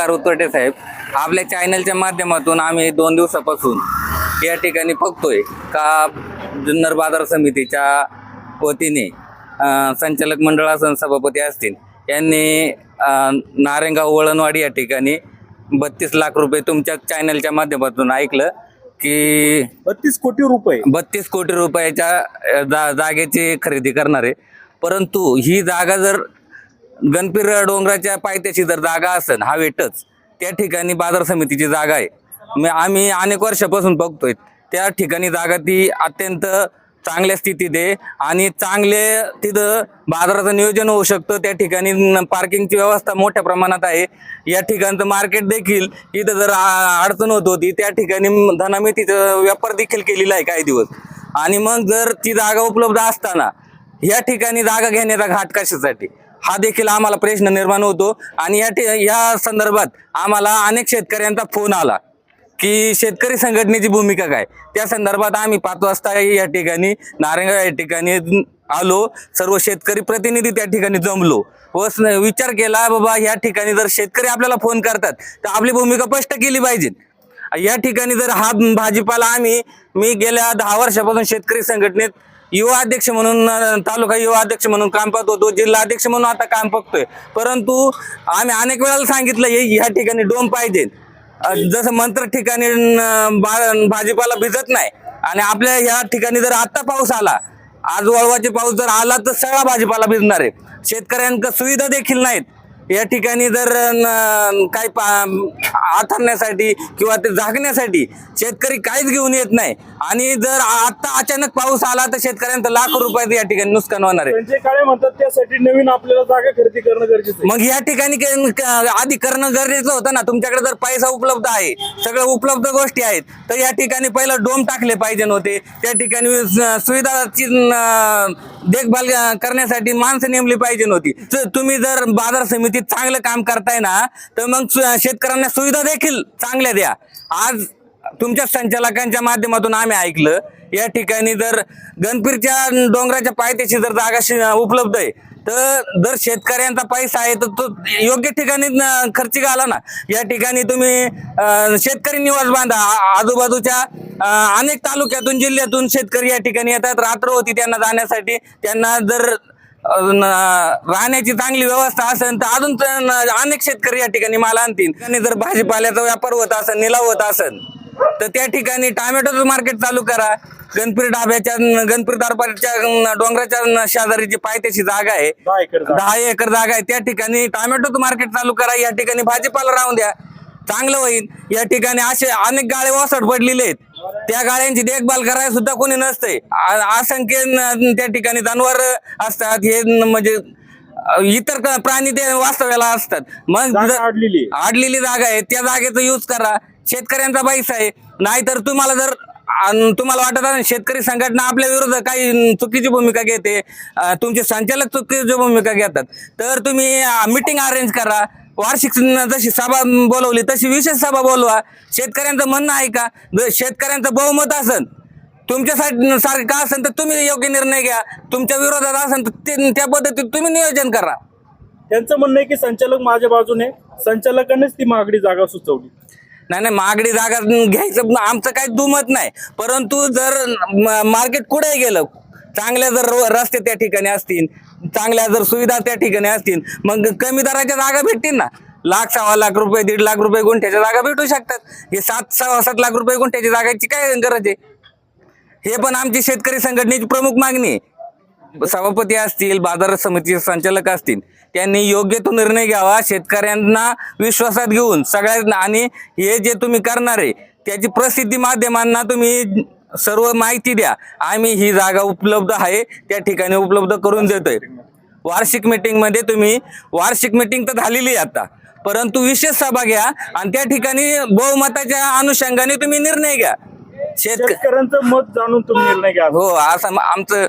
नमस्कार उतरटे साहेब. आपल्या चॅनलच्या माध्यमातून आम्ही दोन दिवसापासून या ठिकाणी बघतोय का जुन्नर बाजार समितीच्या वतीने संचालक मंडळ असन सभापती असतील यांनी अं, नारायणगाव वळणवाडी या ठिकाणी बत्तीस लाख रुपये तुमच्या चॅनलच्या माध्यमातून ऐकलं की बत्तीस कोटी रुपये. बत्तीस कोटी रुपयाच्या जा जागेची खरेदी करणार. आहे परंतु ही जागा जर गणपीर डोंगराच्या पायथ्याशी जर जागा असेल हवेतच त्या ठिकाणी बाजार समितीची जागा आहे. आम्ही अनेक वर्षापासून बघतोय त्या ठिकाणी जागा ती अत्यंत चांगल्या स्थितीत आहे आणि चांगले तिथं बाजाराचं नियोजन होऊ शकतं त्या ठिकाणी पार्किंगची व्यवस्था मोठ्या प्रमाणात आहे. या ठिकाणचं मार्केट देखील इथं जर अडचण होत होती त्या ठिकाणी धनामितीचं व्यापार देखील केलेला आहे काही दिवस. आणि मग जर ती जागा उपलब्ध असताना या ठिकाणी जागा घेण्याचा घाट कशासाठी? हा देखील आम्हाला प्रश्न निर्माण होतो. आणि या या संदर्भात आम्हाला अनेक शेतकऱ्यांचा फोन आला की शेतकरी संघटनेची भूमिका काय? त्या संदर्भात आम्ही पाच वाजता या ठिकाणी नारायणगाव या ठिकाणी आलो. सर्व शेतकरी प्रतिनिधी त्या ठिकाणी जमलो. व विचार केला बाबा या ठिकाणी जर शेतकरी आपल्याला फोन करतात तर आपली भूमिका स्पष्ट केली पाहिजे. या ठिकाणी जर हा भाजीपाला आम्ही मी गेल्या दहा वर्षापासून शेतकरी संघटनेत युवा अध्यक्ष म्हणून तालुका युवा अध्यक्ष म्हणून काम पाहत होतो जिल्हा अध्यक्ष म्हणून आता काम बघतोय. परंतु आम्ही अनेक वेळाला सांगितलं हे या ठिकाणी डोम पाहिजे. जसं मंत्र ठिकाणी भाजीपाला भिजत नाही आणि आपल्या या ठिकाणी जर आत्ता पाऊस आला आज वळवाचे पाऊस जर आला तर सगळा भाजीपाला भिजणार आहे. शेतकऱ्यांना सुविधा देखील नाहीत. या ठिकाणी जर काही पा- आथरण्यासाठी किंवा ते झाकण्यासाठी शेतकरी काहीच घेऊन येत नाही. आणि जर आता अचानक पाऊस आला तर शेतकऱ्यांचं लाखो रुपयाचं या ठिकाणी नुकसान होणार आहे. त्यांचे काळे म्हणतात त्यासाठी नवीन आपल्याला जागा खरेदी करणं गरजेचं मग या ठिकाणी के- आधी करणं गरजेचं होतं ना. तुमच्याकडे जर पैसा उपलब्ध आहे सगळं उपलब्ध गोष्टी आहेत तर या ठिकाणी पहिलं डोम टाकले पाहिजे नव्हते त्या ठिकाणी स- सुविधाची देखभाल अं, करण्यासाठी माणसं नेमली पाहिजे नव्हती त- तुम्ही जर बाजार समितीत चांगलं काम करताय ना तर मग सु- शेतकऱ्यांना सुविधा देखील चांगल्या द्या. आज तुमच्या संचालकांच्या माध्यमातून आम्ही ऐकलं या ठिकाणी जर गणपीरच्या डोंगराच्या पायथ्याशी जर जागा उपलब्ध आहे तर जर शेतकऱ्यांचा पैसा आहे तर तो योग्य ठिकाणी न- खर्ची घाला ना. या ठिकाणी तुम्ही शेतकरी निवास बांधा. आजूबाजूच्या अनेक तालुक्यातून जिल्ह्यातून शेतकरी या ठिकाणी येतात. रात्र होती त्यांना जाण्यासाठी त्यांना जर राहण्याची चांगली व्यवस्था असेल तर अजून तर अनेक शेतकरी या ठिकाणी माल आणतील. आणि जर भाजीपाल्याचा व्यापार होत असेल निलाव होत असेल तर त्या ठिकाणी टोमॅटोचं मार्केट चालू करा. गणपती डाब्याच्या गणपती दरबारच्या डोंगराच्या शेजारी जी पायथ्याची जागा आहे. दहा एकर जागा. आहे. त्या ठिकाणी टोमॅटोचं मार्केट चालू करा. या ठिकाणी भाजीपाला राहून द्या. चांगलं होईल. या ठिकाणी असे अनेक गाळे वसट पडलेले आहेत. त्या गाळ्यांची देखभाल करायला सुद्धा कोणी नसतंय. आ- असंख्य त्या ठिकाणी जनावर असतात. हे म्हणजे इतर प्राणी ते वास्तव्याला असतात. मग. अडलेली जागा आहे. त्या जागेचा यूज करा. शेतकऱ्यांचा बाईस आहे. नाहीतर तुम्हाला जर तुम्हाला वाटत असेल शेतकरी संघटना आपल्या विरुद्ध काही चुकीची भूमिका घेते तुमचे संचालक चुकीची भूमिका घेतात. तर तुम्ही मिटिंग अरेंज करा. वार्षिक जशी सभा बोलवली तशी विशेष सभा बोलवा. शेतकऱ्यांचं म्हणणं आहे का? जर शेतकऱ्यांचं बहुमत असेल तुमच्यासाठी सारखं का असेल तर तुम्ही योग्य निर्णय घ्या. तुमच्या विरोधात असेल तर ते- त्या पद्धतीत तुम्ही नियोजन करा. त्यांचं म्हणणं आहे की संचालक माझ्या बाजूने संचालकांनीच ती मागणी जागा सुचवली. नाही नाही महागडी जागा घ्यायचं आमचं काही दुमत नाही. परंतु जर मार्केट कुठे गेलं चांगल्या जर रस्ते त्या ठिकाणी असतील चांगल्या जर सुविधा त्या ठिकाणी असतील मग कमी दराच्या जागा भेटतील ना. लाख सव्वा लाख रुपये दीड लाख रुपये गुंठ्याच्या जागा भेटू शकतात. हे सात सव्वा सात लाख रुपये गुंठ्याच्या जागाची काय गरज आहे? हे पण आमची शेतकरी संघटनेची प्रमुख मागणी आहे. सभापती असतील बाजार समितीचे संचालक असतील त्यांनी योग्य तो निर्णय घ्यावा शेतकऱ्यांना विश्वासात घेऊन सगळ्यांना आणि हे जे तुम्ही करणार आहे त्याची प्रसिद्धी माध्यमांना तुम्ही सर्व माहिती द्या. आम्ही ही जागा उपलब्ध आहे त्या ठिकाणी उपलब्ध करून देतोय. वार्षिक मीटिंगमध्ये तुम्ही वार्षिक मीटिंग तर झालेली आहे आता परंतु विशेष सभा घ्या आणि त्या ठिकाणी बहुमताच्या अनुषंगाने तुम्ही निर्णय घ्या. शेतक शेतकऱ्यांचं मत जाणून तुम्ही निर्णय घ्या. हो असं आमचं